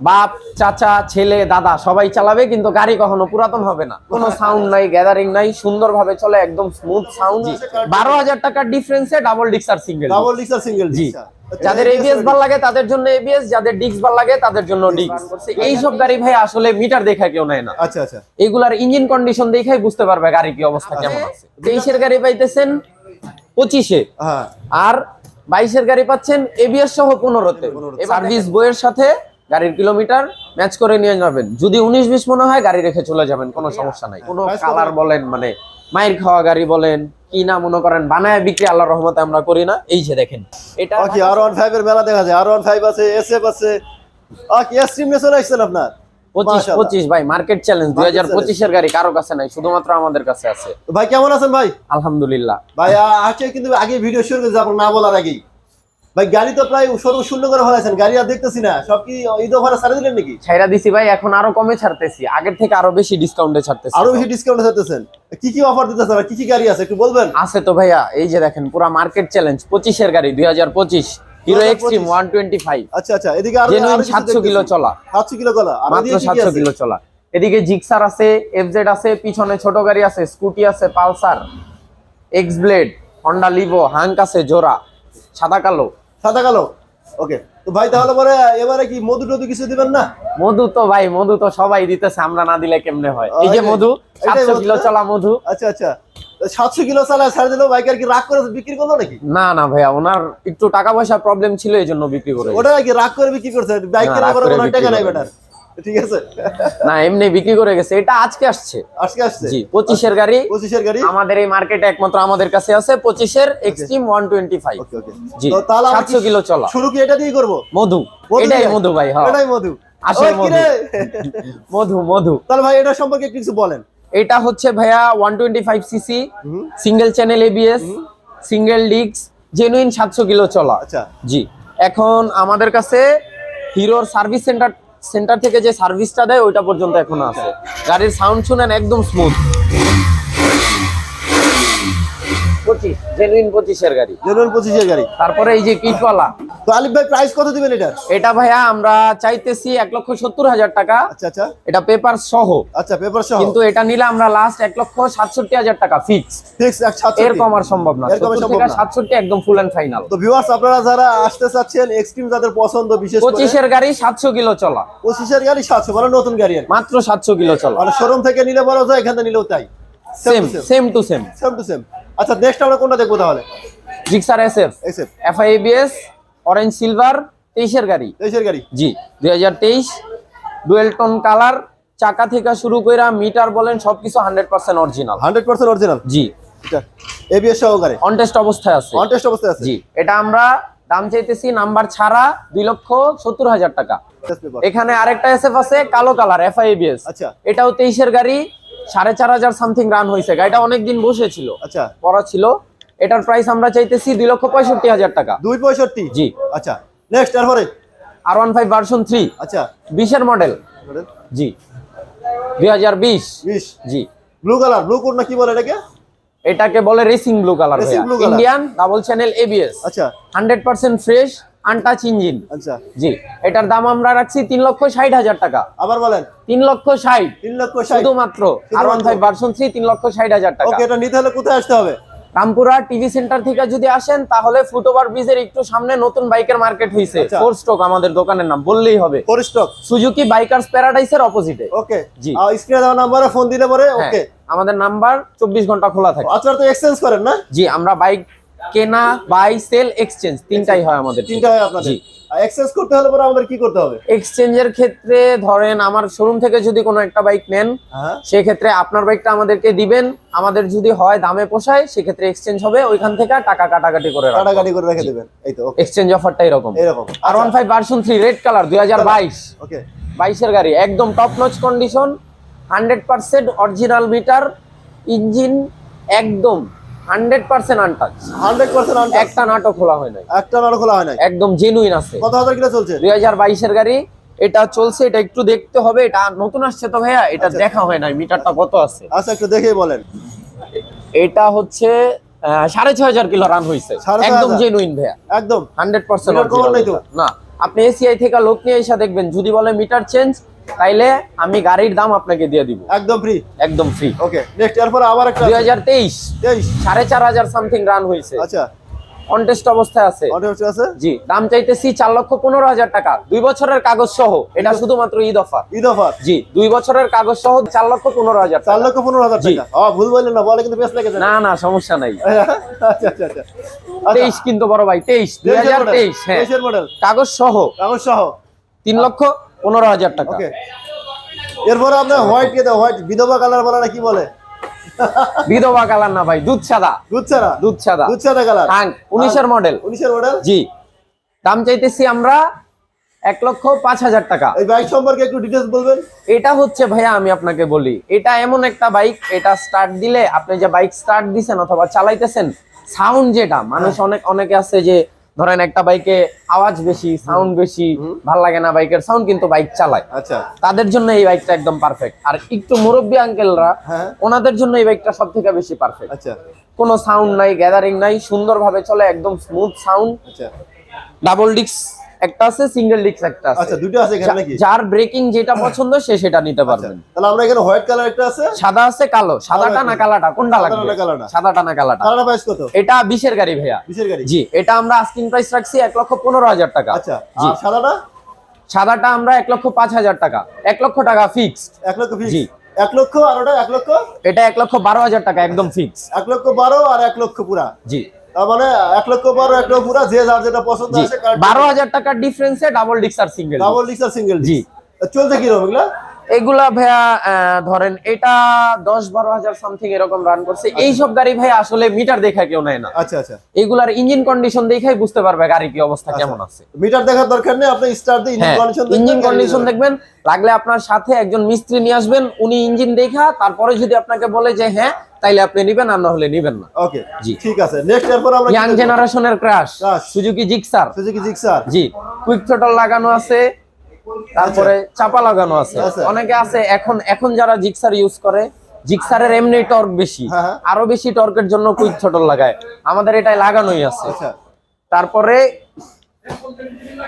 বাপ চাচা ছেলে দাদা সবাই চালাবে কিন্তু গাড়ি কখনো পুরাতন হবে না। কোনো সাউন্ড নাই গ্যাদারিং নাই সুন্দরভাবে চলে একদম স্মুথ সাউন্ড বারো হাজার টাকার ডিফারেন্সে ডাবল ডিক্সার সিঙ্গেল ডাবল ডিক্স আর সিঙ্গেল জি। যাদের এবিএস ভালো লাগে তাদের জন্য এবিএস যাদের ডিক্স ভালো লাগে তাদের জন্য ডিক্স এইসব গাড়ি ভাই আসলে মিটার দেখা কেউ নেয় না। আচ্ছা আচ্ছা। এইগুলার ইঞ্জিন কন্ডিশন দেখাই বুঝতে পারবে গাড়ি কি অবস্থা কেমন আছে। তেইশের গাড়ি পাইতেছেন পঁচিশে। হ্যাঁ। আর বাইশের গাড়ি পাচ্ছেন এবিএস সহ পনেরোতে। সার্ভিস বইয়ের সাথে গাড়ির কিলোমিটার ম্যাচ করে নিয়ে যাবেন। যদি উনিশ বিশ মনে হয় গাড়ি রেখে চলে যাবেন কোনো সমস্যা নাই। কোনো কালার বলেন মানে মায়ের খাওয়া গাড়ি বলেন কি না মনে করেন বানায় বিক্রি আল্লাহ রহমতে আমরা করি না। এই যে দেখেন এটা ওকে আর ওয়ান ফাইভ এর মেলা দেখা যায়। আর ওয়ান ফাইভ আছে এসএফ আছে। ওকে এসট্রিম নিয়ে চলে আসছেন আপনার? পঁচিশ পঁচিশ ভাই মার্কেট চ্যালেঞ্জ দুই হাজার পঁচিশের গাড়ি কারও কাছে নাই শুধুমাত্র আমাদের কাছে আছে। ভাই কেমন আছেন ভাই? আলহামদুলিল্লাহ। ভাই আজকে কিন্তু আগে ভিডিও শুরু করেছি আপনার না বলার আগেই। ভাই গাড়ি তো প্রায় সর্ব শূন্য করে ফেলাইছেন গাড়ি আর দেখতেছি না সব কি ঈদ অফারে ছাড়ে দিলেন নাকি? ছাইরা দিছি ভাই এখন আরও কমে ছাড়তেছি আগের থেকে আরও বেশি ডিসকাউন্টে ছাড়তেছি। আরও বেশি ডিসকাউন্ট ছাড়তেছেন? কি কি অফার দিতেছেন কি কি গাড়ি আছে একটু বলবেন? আছে তো ভাইয়া এই যে দেখেন পুরা মার্কেট চ্যালেঞ্জ পঁচিশের গাড়ি দুই হাজার পঁচিশ Hero Xtreme one twenty five আচ্ছা আচ্ছা এদিকে আরও জেনুইন সাতশো কিলো চলা। সাতশো কিলো কলা আর মাত্র এদিকে কি কি সাতশো আছে? কিলো চলা। এদিকে জিক্সার আছে এফজেড আছে পিছনে ছোট গাড়ি আছে স্কুটি আছে Pulsar X Blade Honda Livo Hunk আছে জোড়া সাদা কালো। সাদা কালো? ওকে তো ভাই তাহলে পরে এবারে কি মধু টধু কিছু দিবেন না? মধু তো ভাই মধু তো সবাই দিতেছে আমরা না দিলে কেমনে হয়? এই যে মধু সাতশো কিলো? চলা মধু। আচ্ছা আচ্ছা। সাতশো কিলো চালা ছাড়ে দিলো আর কি রাগ করে বিক্রি করল নাকি? না না ভাইয়া ওনার একটু টাকা পয়সা প্রবলেম ছিল এই জন্য বিক্রি করে ওটা নাকি রাগ করে বিক্রি করছে? বাইক টাকা নাই বেটার। ঠিক আছে? না এমনি বিক্রি করে গেছে। এটা আজকে আসছে। আজকে আসছে? জি পঁচিশের গাড়ি। পঁচিশের গাড়ি? আমাদের এই মার্কেটে একমাত্র আমাদের কাছে আছে পঁচিশের Xtreme one twenty five okay okay. জি তো তাহলে আমরা কি সাতশো কিলো চলা। শুরু কি এটা দিয়ে করব? মধু। এটাই মধু ভাই হ্যাঁ। এটাই মধু। আসল মধু। মধু মধু। তাহলে ভাই এটা সম্পর্কে কিছু বলেন। এটা হচ্ছে ভাইয়া one twenty five CC single channel ABS single disc genuine সাতশো কিলো চলা। আচ্ছা। জি। এখন আমাদের কাছে হিরোর সার্ভিস সেন্টার সেন্টার থেকে যে সার্ভিসটা দেয় ওইটা পর্যন্ত এখনও আছে। গাড়ির সাউন্ড শুনেন একদম স্মুথ পঁচিশ জেনুইন পঁচিশের গাড়ি। জেনুয়াল পঁচিশের গাড়ি। তারপরে এই যে কিটওয়ালা তো আলিফ ভাই প্রাইস কত দিবেন এটা এটা ভাইয়া আমরা চাইতেছি এক লক্ষ সত্তর হাজার টাকা। আচ্ছা আচ্ছা। এটা পেপার সহ। আচ্ছা পেপার সহ। কিন্তু এটা নিলে আমরা লাস্ট এক লক্ষ সাতষট্টি হাজার টাকা ফিক্স ফিক্স এর কম আর সম্ভব না। এর কমে 70 সম্ভব থেকে না। সাতষট্টি একদম ফুল এন্ড ফাইনাল তো ভিউয়ার্স আপনারা যারা আসতে চাচ্ছেন এক্সট্রিম যাদের পছন্দ বিশেষ পঁচিশের গাড়ি সাতশো কিলো চলা। পঁচিশের গাড়ি সাতশো মানে নতুন গাড়ি মাত্র সাতশো কিলো চলা। মানে শোরুম থেকে নিলে বড় যায় এখান থেকে নিলেও তাই। Same same to same same to same আচ্ছা নেক্সট আমরা কোনটা দেখব তাহলে? Gixxer S F S F F SF FIBS orange silver তেইশের গাড়ি। তেইশের গাড়ি? জি দুই হাজার তেইশ। ডুয়েল টোন কালার চাকা থেকে শুরু কইরা মিটার বলেন সবকিছু hundred percent original hundred percent original জি। এবিএস সহকারে অনটেস্ট অবস্থায় আছে। অনটেস্ট অবস্থায় আছে? জি এটা আমরা দাম চাইতেছি নাম্বার ছাড়া দুই লক্ষ সত্তর হাজার টাকা। এখানে আরেকটা এসএফ আছে কালো কালার এফআইবিএস আচ্ছা। এটাও তেইশের গাড়ি সাড়ে চার হাজার সামথিং রান হয়েছে। গাড়িটা অনেকদিন বসেছিল। আচ্ছা। পড়া ছিল। এটার প্রাইস আমরা চাইতেছি দুই লক্ষ পঁয়ষট্টি হাজার টাকা। দুই পঁয়ষট্টি? জি। আচ্ছা। নেক্সট তারপরে R one five version three আচ্ছা। বিশের মডেল জি। দুই হাজার বিশ। বিশ? জি। ব্লু কালার ব্লু কোড না কি বলে এটাকে? এটাকে বলে racing blue colour. Indian double channel ABS আচ্ছা। Hundred percent fresh untouch engine. আচ্ছা। জি এটার দাম আমরা রাখছি তিন লক্ষ ষাট হাজার টাকা। আবার বলেন। তিন লক্ষ ষাট। তিন লক্ষ শুধুমাত্র। R one five version three তিন লক্ষ ষাট হাজার টাকা। এটা নিতে হলে কোথায় আসতে হবে? রামপুরা টিভি সেন্টার থেকে যদি আসেন তাহলে ফুটওভার ব্রিজের একটু সামনে নতুন বাইকের মার্কেট হয়েছে আচ্ছা। ফোর স্ট্রোক আমাদের দোকানের নাম বললেই হবে। ফোর স্টক সুজুকি বাইকার্স প্যারাডাইসের অপোজিটে ওকে। জি। স্ক্রিনে দেওয়া নাম্বারে ফোন দিলে পরে ওকে। আমাদের নাম্বার চব্বিশ ঘণ্টা খোলা থাকে। আপনারা তো এক্সচেঞ্জ করেন না? জি আমরা বাইক কেনা বাই সেল এক্সচেঞ্জ তিনটাই হয় আমাদের তিনটা হয় আপনাদের। এক্সচেঞ্জ করতে হলে পরে আমাদের কি করতে হবে? এক্সচেঞ্জের ক্ষেত্রে ধরেন আমার শোরুম থেকে যদি কোনো একটা বাইক নেন হ্যাঁ। সেক্ষেত্রে আপনার বাইকটা আমাদেরকে দিবেন। আমাদের যদি হয় দামে পোষায় সেক্ষেত্রে এক্সচেঞ্জ হবে। ওইখান থেকে টাকা কাটাকাটি করে কাটাকাটি করে রেখে দেবেন। এই তো এক্সচেঞ্জ অফারটা এরকম। এরকম। R one five version three red colour দুই হাজার বাইশ। ওকে বাইশের গাড়ি একদম top notch condition hundred percent original meter engine একদম hundred percent untouch hundred percent একটা নাটক খোলা হয় নাই। একটা নাড়ো খোলা হয় নাই? একদম জেনুইন আছে। কত হাজার কিলো চলছে? দুই হাজার বাইশের গাড়ি এটা চলছে এটা একটু দেখতে হবে এটা নতুন আসছে তো ভাইয়া এটা আচ্ছা। দেখা হয় নাই মিটারটা কত আছে? আচ্ছা একটু দেখেই বলেন। এটা হচ্ছে সাড়ে ছয় হাজার কিলো রান হয়েছে একদম জেনুইন ভাইয়া। একদম। Hundred percent? না। আপনি এসিআই থেকে লোক নিয়ে এসে দেখবেন যদি বলে মিটার চেঞ্জ তাইলে আমি গাড়ির দাম আপনাকে দিয়ে দিব। একদম ফ্রি একদম ফ্রি ওকে নেক্সট এরপর আবার একটা দুই হাজার তেইশ। তেইশ। সাড়ে চার হাজার সামথিং রান হইছে আচ্ছা। কন্টেস্ট অবস্থায় আছে। জি দাম চাইতেছি চার লক্ষ পনেরো হাজার টাকা। দুই বছরের কাগজ সহ এটা শুধুমাত্র ঈদ অফার। ঈদ অফার? জি দুই বছরের কাগজ সহ চার লক্ষ পনেরো হাজার চার লক্ষ পনেরো হাজার জি। টাকা। ও ভুল বললেন না বলে কিন্তু বেশ লেগেছে। না না সমস্যা নাই। আচ্ছা আচ্ছা আচ্ছা তেইশ কিন্তু বড় ভাই তেইশ দুই হাজার তেইশ হ্যাঁ। মডেল কাগজ সহ কাগজ সহ। তিন লক্ষ পনেরো হাজার টাকা। ওকে। এরপর আপনার হোয়াইট কে হোয়াইট বিধবা কালার বলা না কি বলে? বিধবা কালার না ভাই দুধ সাদা। দুধ সাদা? দুধ সাদা। দুধ ছাড়া কালার। টাং উনিশের মডেল উনিশের মডেল জি। দাম চাইতেছি আমরা এক লক্ষ পাঁচ হাজার টাকা। এই বাইক সম্পর্কে একটু ডিটেলস বলবেন? এটা হচ্ছে ভাইয়া আমি আপনাকে বলি এটা এমন একটা বাইক এটা স্টার্ট দিলে আপনি যে বাইক স্টার্ট দিছেন অথবা চালাইতেছেন সাউন্ড যেটা মানুষ অনেক অনেকে আছে যে ধরেন একটা বাইকে আওয়াজ বেশি সাউন্ড বেশি ভালো লাগে না বাইকের সাউন্ড কিন্তু বাইক চালায়। আচ্ছা। তাদের জন্য এই বাইকটা একদম পারফেক্ট আর একটু মুরব্বী আঙ্কেলরা হ্যাঁ। ওনাদের জন্য এই বাইকটা সব থেকে বেশি পারফেক্ট আচ্ছা। কোনো সাউন্ড নাই গ্যাদারিং নাই সুন্দরভাবে চলে একদম স্মুথ সাউন্ড আচ্ছা। ডাবল ডিস্ক একটা আছে সিঙ্গেল ডিস্ক একটা আছে। আচ্ছা দুটো আছে এখানে নাকি? যার ব্রেকিং যেটা পছন্দ সে সেটা নিতে আচ্ছা পারবেন। তাহলে আমরা এখানে হোয়াইট কালার একটা আছে? সাদা আছে কালো। সাদাটা না কালাটা? কোনটা লাগবে? সাদাটা না কালাটা? কালার প্রাইস কত? এটা বিশের গাড়ি ভাইয়া। বিশের গাড়ি? জি এটা আমরা আস্কিং প্রাইস রাখছি এক লক্ষ পনেরো হাজার টাকা। আচ্ছা জি। আর সাদাটা? সাদাটা আমরা এক লক্ষ পাঁচ হাজার টাকা। এক লক্ষ টাকা ফিক্সড এক লক্ষ ফিক্স জি। এক লক্ষ আর ওটা এক লক্ষ? এটা এক লক্ষ বারো হাজার টাকা একদম ফিক্স এক লক্ষ বারো আর এক লক্ষ পুরা। জি। মানে এক লক্ষ বারো এক লক্ষ পুরা যে যার যেটা পছন্দ আছে বারো হাজার টাকার ডিফারেন্সে ডাবল ডিক্স আর সিঙ্গেল ডাবল ডিক্স আর সিঙ্গেল জি। চলছে কীরকম এগুলা এগুলা ভাইয়া ধরেন এটা দশ বারো হাজার সামথিং এরকম রান করছে। এইসব গাড়ি ভাই আসলে মিটার দেখা কেউ নেয় না। আচ্ছা আচ্ছা। এগুলার ইঞ্জিন কন্ডিশন দেখাই বুঝতে পারবে গাড়ি কি অবস্থা কেমন আছে। মিটার দেখার দরকার নেই আপনি স্টার দিয়ে ইঞ্জিন কন্ডিশন ইঞ্জিন কন্ডিশন দেখবেন লাগলে আপনার সাথে একজন মিস্ত্রি নিয়ে আসবেন উনি ইঞ্জিন দেখা তারপরে যদি আপনাকে বলে যে হ্যাঁ তাইলে আপনি নিবেন আর না হলে নিবেন না। ওকে জি। ঠিক আছে। নেক্সট এরপর আমরা ইয়াং জেনারেশনের crush. Suzuki Gixxer Suzuki Gixxer জি। কুইক থ্রটল লাগানো আছে তারপরে চাপা লাগানো আছে। অনেকে আছে এখন এখন যারা জিক্সার ইউজ করে জিক্সারের এমনি টর্ক বেশি। হ্যাঁ, হ্যাঁ। আরও বেশি টর্কের জন্য কুইক থ্রটল লাগায়। আমাদের এটাই লাগানোই আছে। আচ্ছা। তারপরে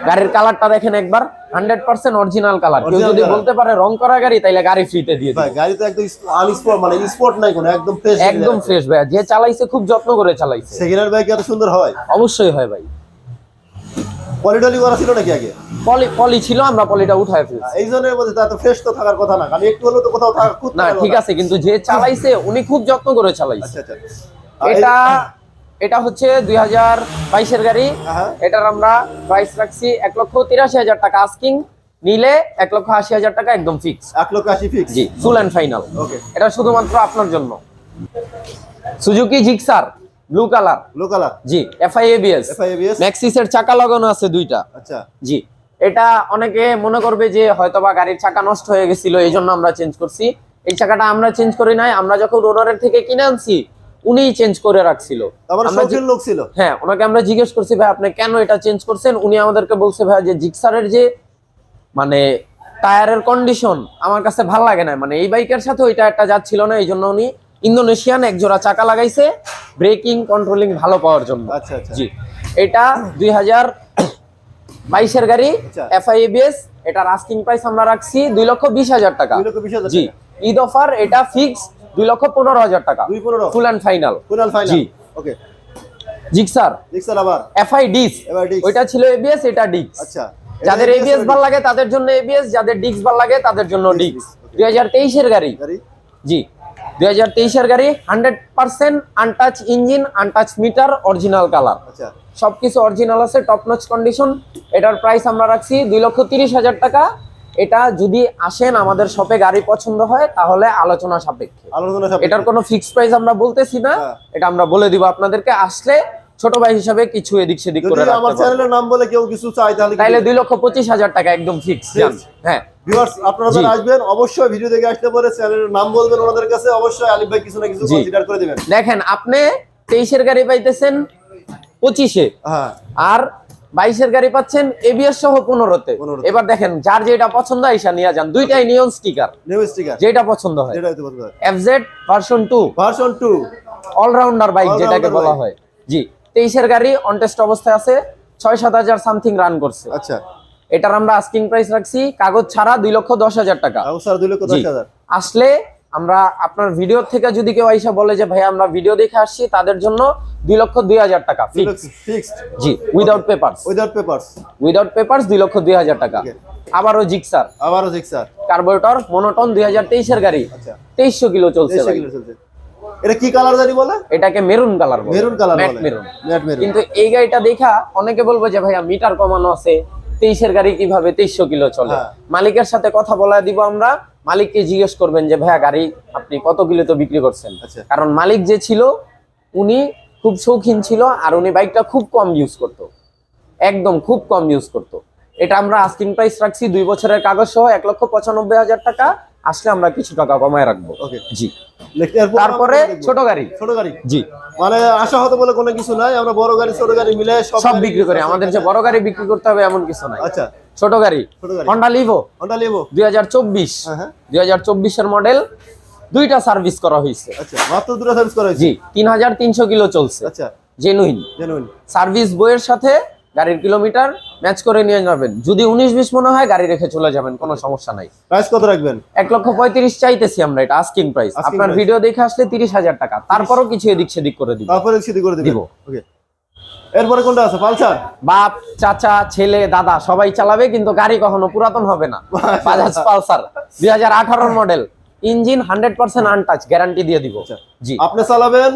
গাড়ির কালারটা দেখেন একবার। হান্ড্রেড পার্সেন্ট অরিজিনাল কালার কেউ যদি বলতে পারে রং করা গাড়ি তাইলে গাড়ি ফ্রিতে দিয়ে দিবে। গাড়ি তো একদম আনস্পট মানে স্পট নাই কোনো একদম ফ্রেশ একদম ফ্রেশ ভাই যে চালাইছে খুব যত্ন করে চালাইছে। সেকেন্ড হ্যান্ড বাইক এত সুন্দর হয়? অবশ্যই হয় ভাই। পলিটলি করা ছিল নাকি আগে? পলি পলি ছিল আমরা পলিটা উঠায় ফেলছি। এই জনের মধ্যে তার তো ফ্রেশ তো থাকার কথা না কারণ একটু হলেও তো কোথাও খুব না ঠিক আছে কিন্তু যে চালাইছে উনি খুব যত্ন করে চালাইছে। আচ্ছা আচ্ছা। এটা এটা হচ্ছে দুই হাজার বাইশের গাড়ি। এটার আমরা প্রাইস রাখছি এক লক্ষ তিরাশি হাজার টাকা আস্কিং নিলে এক লক্ষ আশি হাজার টাকা একদম ফিক্স এক লক্ষ আশি ফিক্স জি ফুল অ্যান্ড ফাইনাল ওকে এটা শুধুমাত্র আপনার জন্য। Suzuki Gixxer blue colour blue colour জি এফআই এবিএস এফআইএবিএস ম্যাক্সিসের চাকা লাগানো আছে দুইটা। আচ্ছা। জি এটা অনেকে মনে করবে যে হয়তোবা গাড়ির চাকা নষ্ট হয়ে গেছিল এই জন্য আমরা চেঞ্জ করছি। এই চাকাটা আমরা চেঞ্জ করি নাই আমরা যখন ওনারের থেকে কিনে আনছি উনিই চেঞ্জ করে রাখছিল। লোক ছিল। হ্যাঁ ওনাকে আমরা জিজ্ঞেস করছি ভাই আপনি কেন এটা চেঞ্জ করছেন? উনি আমাদেরকে বলছে ভাই যে জিক্সারের যে মানে টায়ারের কন্ডিশন আমার কাছে ভালো লাগে না মানে এই বাইকের সাথে ওই টায়ারটা যাচ্ছিল না এই জন্য উনি ইন্দোনেশিয়ান এক জোড়া চাকা লাগাইছে ব্রেকিং কন্ট্রোলিং ভালো পাওয়ার জন্য। আচ্ছা আচ্ছা। জি। এটা দুই হাজার বাইশের গাড়ি আচ্ছা। এফআইএবিএস এটার আস্কিং প্রাইস আমরা রাখছি দুই লক্ষ বিশ হাজার টাকা। জি। ঈদ অফার এটা ফিক্স দুই লক্ষ পনেরো হাজার টাকা। ফুল অ্যান্ড ফাইনাল জি। ওকে জিক্সার রিক্সার আবার। FI disc. ওইটা ছিল এবিএস এটা ডিক্স আচ্ছা। যাদের এবিএস ভালো লাগে তাদের জন্য এবিএস যাদের ডিক্স ভালো লাগে তাদের জন্য ডিক্স. দুই হাজার তেইশের গাড়ি? জি। দুই হাজার তেইশের গাড়ি hundred percent untouch engine untouch meter original colour সবকিছু অরিজিনাল আছে টপ নচ কন্ডিশন এটার প্রাইস আমরা রাখছি দুই লক্ষ তিরিশ হাজার টাকা। এটা যদি আসেন আমাদের শপে গাড়ি পছন্দ হয় তাহলে আলোচনা সাপেক্ষে। এটার কোনো ফিক্স প্রাইস আমরা বলতেছি না। হ্যাঁ। এটা আমরা বলে দিব আপনাদেরকে আসলে ছোট ভাই হিসাবে কিছু এদিক সেদিক করে রাখতে আমার চ্যানেলের নাম বলে কেউ কিছু চাই তাহলে তাইলে দুই লক্ষ পঁচিশ হাজার টাকা একদম ফিক্স হ্যাঁ। ভিউয়ার্স আপনারা। যারা আসবেন অবশ্যই ভিডিও দেখে আসলে পরে চ্যানেলের নাম বলবেন ওনাদের কাছে অবশ্যই আলিফ ভাই কিছু না কিছু কনসিডার করে দিবেন। দেখেন আপনি তেইশের গাড়ি পাইতেছেন পঁচিশে হ্যাঁ। আর বাইশের গাড়ি পাচ্ছেন এবিএস সহ পনেরোতে। 15 তে। এবার দেখেন যার যেটা পছন্দ আইসা নিয়ে যান। দুইটাই নিয়ন স্টিকার স্টিকার যেটা পছন্দ হয়। FZ version two version 2 allrounder bike যেটাকে বলা হয়। জি। তেইশের গাড়ি অনটেস্ট অবস্থায় আছে ছয় সাত হাজার সামথিং রান করছে। আচ্ছা। এটার আমরা আস্কিং প্রাইস রাখছি কাগজ ছাড়া দুই লক্ষ দশ হাজার টাকা। আসলে আমরা আপনার ভিডিও থেকে যদি কেউ আইসা বলে যে ভাই আমরা ভিডিও দেখে আসছি তাদের জন্য দুই লক্ষ দুই হাজার টাকা। ফিক্সড জি without papers without papers without papers দুই লক্ষ দুই হাজার টাকা। আবারও জিক্সার আবারও জিক্সার কার্বোরেটর মনোটন দুই হাজার তেইশের গাড়ি। আচ্ছা। তেইশশো কিলো চলছে। এটা কি কালার জানি বলে? এটাকে maroon colour maroon colour matte maroon matte maroon কিন্তু এই গাড়িটা দেখা অনেকে বলব যে ভাইয়া মিটার কমানো আছে। তেইশের গাড়ি কীভাবে তেইশশো কিলো চলে? হ্যাঁ। মালিকের সাথে কথা বলা দিব আমরা। মালিককে জিজ্ঞেস করবেন যে ভাইয়া গাড়ি আপনি কত কিলো তো বিক্রি করছেন? আচ্ছা। কারণ মালিক যে ছিল উনি খুব শৌখিন ছিল আর উনি বাইকটা খুব কম ইউজ করতো। একদম খুব কম ইউজ করতো। এটা আমরা আস্কিং প্রাইস রাখছি দুই বছরের কাগজ সহ এক লক্ষ পঁচানব্বই হাজার টাকা। আসলে আমরা কিছু টাকা কমায় রাখব। জি। তারপরে ছোট গাড়ি। ছোট গাড়ি। জি। মানে আশা হতে বলে কোনো কিছু নাই আমরা বড় গাড়ি ছোট গাড়ি মিলে সব সব বিক্রি করি। আমাদের যে বড় গাড়ি বিক্রি করতে হবে এমন কিছু নাই। আচ্ছা। ছোট গাড়ি। হন্ডা লিভো হন্ডা লিভো দুই হাজার চব্বিশ। হ্যাঁ হ্যাঁ। দুই হাজার চব্বিশের মডেল দুইটা সার্ভিস করা হয়েছে। আচ্ছা মাত্র দুটো সার্ভিস করা হয়েছে। জি তিন হাজার তিনশো কিলো চলছে। আচ্ছা। জেনুইন জেনুইন সার্ভিস বইয়ের সাথে গাড়ির কিলোমিটার ম্যাচ করে নিয়ে যাবেন। যদি উনিশ বিশ মনে হয় গাড়ি রেখে চলে যাবেন কোনো সমস্যা নাই। প্রাইস কত রাখবেন? এক লক্ষ পঁয়ত্রিশ চাইতেছি আমরা এটা আস্কিং প্রাইস আপনার ভিডিও দেখে আসলে তিরিশ হাজার টাকা। তারপরও কিছু এদিক সেদিক করে দিব। তারপরে সিদ্ধি করে দিব। ওকে এরপরে কোনটা আছে? পালসার? বাপ চাচা ছেলে দাদা সবাই চালাবে কিন্তু গাড়ি কখনো পুরাতন হবে না। বাজাজ পালসার দুই হাজার model engine hundred percent untouch guarantee দিয়ে দিব। আচ্ছা। জি। আপনি চালাবেন?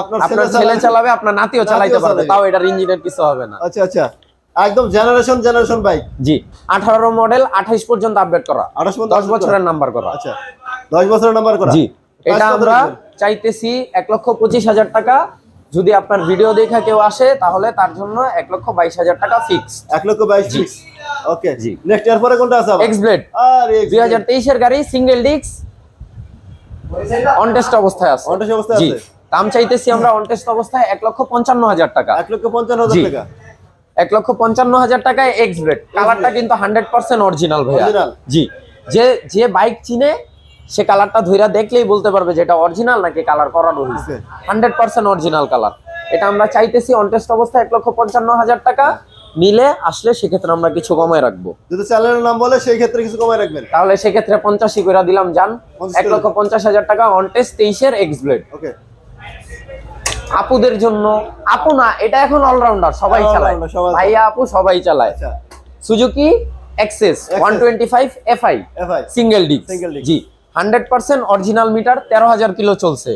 আপনার ছেলে চালাবে। আপনার নাতিও চালাইতে পারবে তাও এটার ইঞ্জিনের কিছু হবে না। আচ্ছা আচ্ছা। একদম জেনারেশন জেনারেশন বাইক জি আঠারো মডেল আঠাইশ পর্যন্ত আপডেট করা। আঠাশ পর্যন্ত দশ বছরের নাম্বার করা। আচ্ছা দশ বছরের নাম্বার করা। জি এটা আমরা চাইতেছি এক লক্ষ পঁচিশ হাজার টাকা। যদি আপনার ভিডিও দেখা কেউ আসে তাহলে তার জন্য এক লক্ষ বাইশ হাজার টাকা ফিক্স এক লক্ষ বাইশ ফিক্স ওকে জি। নেক্সট ইয়ার পরে কোনটা আছে এক্স ব্লেড আরে দুই হাজার তেইশের গাড়ি সিঙ্গেল ডিস্ক অনটেস্ট অবস্থায় আছে। অনটেস্ট অবস্থা জি। আছে। দাম চাইতেছি আমরা অনটেস্ট অবস্থায় এক লক্ষ পঞ্চান্ন হাজার টাকা। এক লক্ষ পঞ্চান্ন হাজার। টাকা? এক লক্ষ পঞ্চান্ন হাজার টাকায় এক্স ব্লেড কালারটা কিন্তু হান্ড্রেড পার্সেন্ট অরিজিনাল ভাইয়া। জি। যে যে বাইক চিনে সে কালারটা ধইরা দেখলেই বলতে পারবে যে এটা অরিজিনাল নাকি কালার করানো হয়েছে হান্ড্রেড পার্সেন্ট অরিজিনাল কালার এটা আমরা চাইতেছি অনটেস্ট অবস্থায় এক লক্ষ পঞ্চান্ন হাজার টাকা। নিলে আসলে সেক্ষেত্রে আমরা কিছু কমায় রাখব। যদি চ্যানেলের নাম বলে সেই ক্ষেত্রে কিছু কমায় রাখবেন? তাহলে সেক্ষেত্রে পঞ্চাশি করে দিলাম যান এক লক্ষ পঞ্চাশ হাজার টাকা অনটেস্ট তেইশের এক্স ব্লেড ওকে। আপুদের জন্য। আপু না এটা এখন অলরাউন্ডার সবাই চালায়। ভাইয়া আপু সবাই চালায়। আচ্ছা। Suzuki Access one twenty five FI single disc জি হান্ড্রেড পার্সেন্ট অরিজিনাল মিটার তেরো হাজার কিলো চলছে।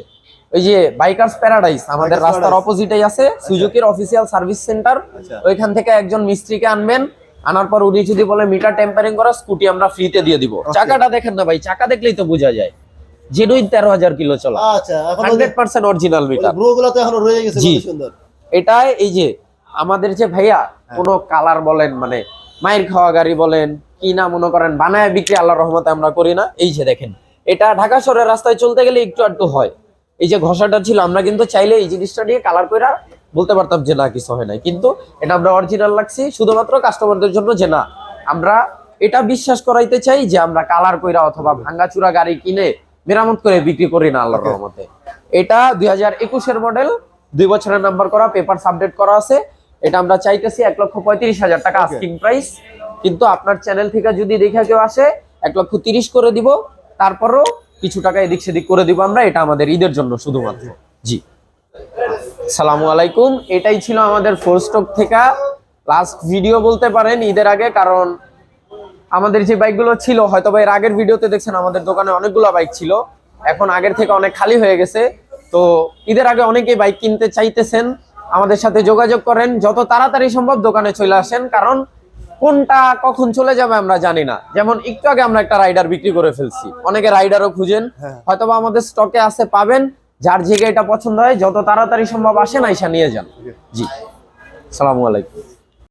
ওই যে বাইকার্স প্যারাডাইস আমাদের রাস্তার অপোজিটেই আছে। সুজুকির অফিসিয়াল সার্ভিস সেন্টার আচ্ছা। ওইখান থেকে একজন মিস্ত্রিকে আনবেন। আনার পর উনি যদি বলে মিটার টেম্পারিং করা স্কুটি আমরা ফ্রিতে দিয়ে দিব। চাকাটা দেখেন না ভাই চাকা দেখলেই তো বোঝা যায়। জেনুইন তেরো হাজার কিলো চলা। আচ্ছা হান্ড্রেড পার্সেন্ট অরিজিনাল মিটার তো এখনও রয়ে গেছে জি। কত সুন্দর। এটা এই যে আমাদের যে ভাইয়া হ্যাঁ। কোনো কালার বলেন মানে মায়ের খাওয়া গাড়ি বলেন কি না মনে করেন বানায় বিক্রি আল্লাহর রহমতে আমরা করি না। এই যে দেখেন এটা ঢাকা শহরের রাস্তায় চলতে গেলে একটু একটু হয়। এই যে ঘষাটা ছিল আমরা কিন্তু চাইলে এই জিনিসটা নিয়ে কালার করে বলতে পারতাম যে না কিছু হয় নাই। কিন্তু এটা আমরা অরিজিনাল লাগছি শুধুমাত্র কাস্টমারদের জন্য যে না আমরা এটা বিশ্বাস করাইতে চাই যে আমরা কালার কইরা অথবা ভাঙ্গাচুরা গাড়ি কিনে মেরামত করে বিক্রি করি না আল্লাহর. রহমতে। এটা দুই হাজার একুশের মডেল দুই বছরের নাম্বার করা পেপার আপডেট করা আছে। এটা আমরা চাইতেছি এক লক্ষ পঁয়ত্রিশ হাজার টাকা. আস্কিং প্রাইস কিন্তু আপনার চ্যানেল থেকে যদি দেখে কেউ আসে এক লক্ষ তিরিশ করে দিব। তারপরও কিছু টাকা এদিক সেদিক করে দিব আমরা। এটা আমাদের ঈদের জন্য শুধুমাত্র। জি। সালামু আলাইকুম। এটাই ছিল আমাদের ফোর স্টক থেকে। লাস্ট ভিডিও বলতে পারেন ঈদের আগে কারণ আমাদের যে বাইকগুলো ছিল হয়তো বা এর আগের ভিডিওতে দেখছেন আমাদের দোকানে অনেকগুলো বাইক ছিল। এখন আগের থেকে অনেক খালি হয়ে গেছে। তো ঈদের আগে অনেকেই বাইক কিনতে চাইতেছেন। আমাদের সাথে যোগাযোগ করেন। যত তাড়াতাড়ি সম্ভব দোকানে চলে আসেন। কারণ কোনটা কখন চলে যাবে আমরা জানি না। যেমন একটু আগে আমরা একটা রাইডার বিক্রি করে ফেলছি। অনেকে রাইডারও খুঁজেন। হ্যাঁ। হয়তোবা আমাদের স্টকে আছে পাবেন। যার জায়গায় এটা পছন্দ হয় যত তাড়াতাড়ি সম্ভব আসেন আইসা নিয়ে যান। জি। সালামু আলাইকুম।